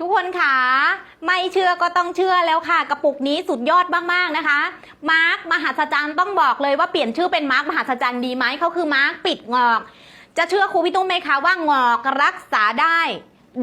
ทุกคนค่ะไม่เชื่อก็ต้องเชื่อแล้วค่ะ กระปุกนี้สุดยอดมากๆนะคะ มาร์คมหัศจรรย์ต้องบอกเลยว่าเปลี่ยนชื่อเป็นมาร์คมหัศจรรย์ดีไหมเขาคือมาร์คปิดงอก จะเชื่อครูพี่ตุ้มไหมคะว่างอกรักษาได้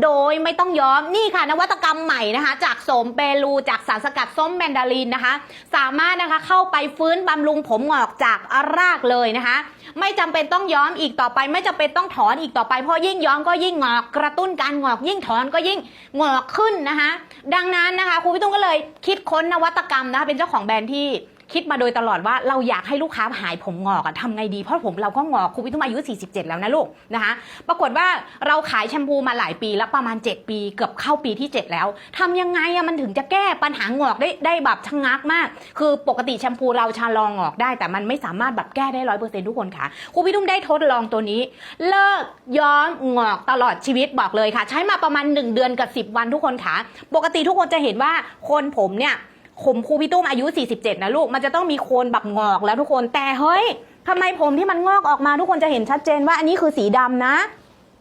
โดยไม่ต้องย้อมนี่ค่ะนวัตกรรมใหม่นะคะ จากโสมเปรูจากสารสกัดส้มแมนดารินนะคะ สามารถนะคะเข้าไปฟื้นบำรุงผมงอกจากรากเลยนะคะ ไม่จำเป็นต้องย้อมอีกต่อไป ไม่จำเป็นต้องถอนอีกต่อไปเพราะยิ่งย้อมก็ยิ่งงอกกระตุ้นการงอกยิ่งถอนก็ยิ่งงอกขึ้นนะคะ ดังนั้นนะคะครูพี่ตุ้มก็เลยคิดค้นนวัตกรรมนะคะเป็นเจ้าของแบรนด์ที่ คิดมาโดยตลอดว่าเราอยากให้ลูกค้าหายผมงอกอะทำไงดี เพราะผมเราก็งอกครูพี่ตุ้มอายุ 47 แล้วนะลูกนะคะปรากฏว่าเราขายแชมพูมาหลายปีแล้วประมาณ 7 ปีเกือบเข้าปีที่ 7 แล้วทำยังไงอะมันถึงจะแก้ปัญหางอกได้ได้แบบชะงักมาก คือปกติแชมพูเราชะลองงอกได้ แต่มันไม่สามารถแบบแก้ได้ร้อยเปอร์เซ็นต์ทุกคนค่ะครูพี่ตุ้มได้ทดลองตัวนี้ เลิกย้อมงอกตลอดชีวิตบอกเลยค่ะ ใช้มาประมาณ 1 เดือนกับ 10 วันทุกคนค่ะปกติทุกคนจะเห็นว่าคนผมเนี่ย ผมครูพี่ตุ้มอายุ 47 นะลูก มันจะต้องมีโคนแบบงอกแล้วทุกคน แต่เฮ้ยทำไมผมที่มันงอกออกมาทุกคนจะเห็นชัดเจนว่าอันนี้คือสีดำนะ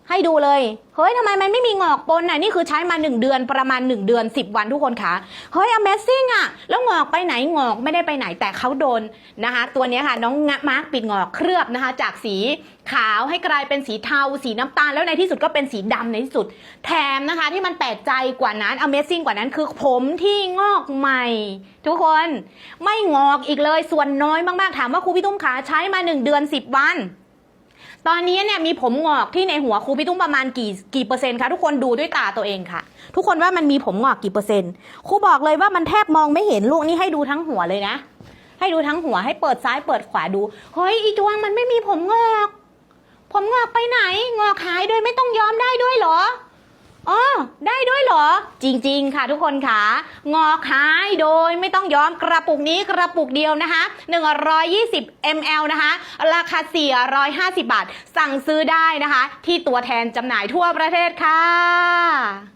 ให้ดูเลย เฮ้ยทำไมมันไม่มีงอกปนน่ะ นี่คือใช้มา 1 เดือนประมาณ 1 เดือน 10 วันทุกคนคะเฮ้ย Amazing อะแล้วงอกไปไหนงอกไม่ได้ไปไหนแต่เขาโดนนะคะ ตัวนี้ค่ะน้องงะมาร์กปิดงอกเคลือบนะคะ จากสีขาวให้กลายเป็นสีเทา สีน้ำตาล แล้วในที่สุดก็เป็นสีดำในที่สุด แถมนะคะที่มันแปลกใจกว่านั้น Amazing กว่านั้นคือผมที่งอกใหม่ ทุกคนไม่งอกอีกเลยส่วนน้อยมากๆถามว่าครูพี่ตุ้มขาใช้มา 1 เดือน 10 วัน ตอนนี้เนี่ยมีผมงอกที่ในหัวครูพี่ตุ้มประมาณกี่กี่เปอร์เซ็นต์คะทุกคนดูด้วยตาตัวเองค่ะ ทุกคนว่ามันมีผมงอกกี่เปอร์เซ็นต์ครูบอกเลยว่ามันแทบมองไม่เห็นลูกนี่ให้ดูทั้งหัวเลยนะ ให้ดูทั้งหัวให้เปิดซ้ายเปิดขวาดูเฮ้ยอีจวงมันไม่มีผมงอก ผมงอกไปไหน งอกหายโดยไม่ต้องย้อมได้ด้วยเหรอ อ๋อได้ด้วยเหรอ จริงๆ ค่ะทุกคนค่ะ งอกหายโดยไม่ต้องย้อมกระปุกนี้กระปุกเดียวนะคะ 120 ml นะคะ ราคา 450 บาท สั่งซื้อได้นะคะ ที่ตัวแทนจำหน่ายทั่วประเทศค่ะ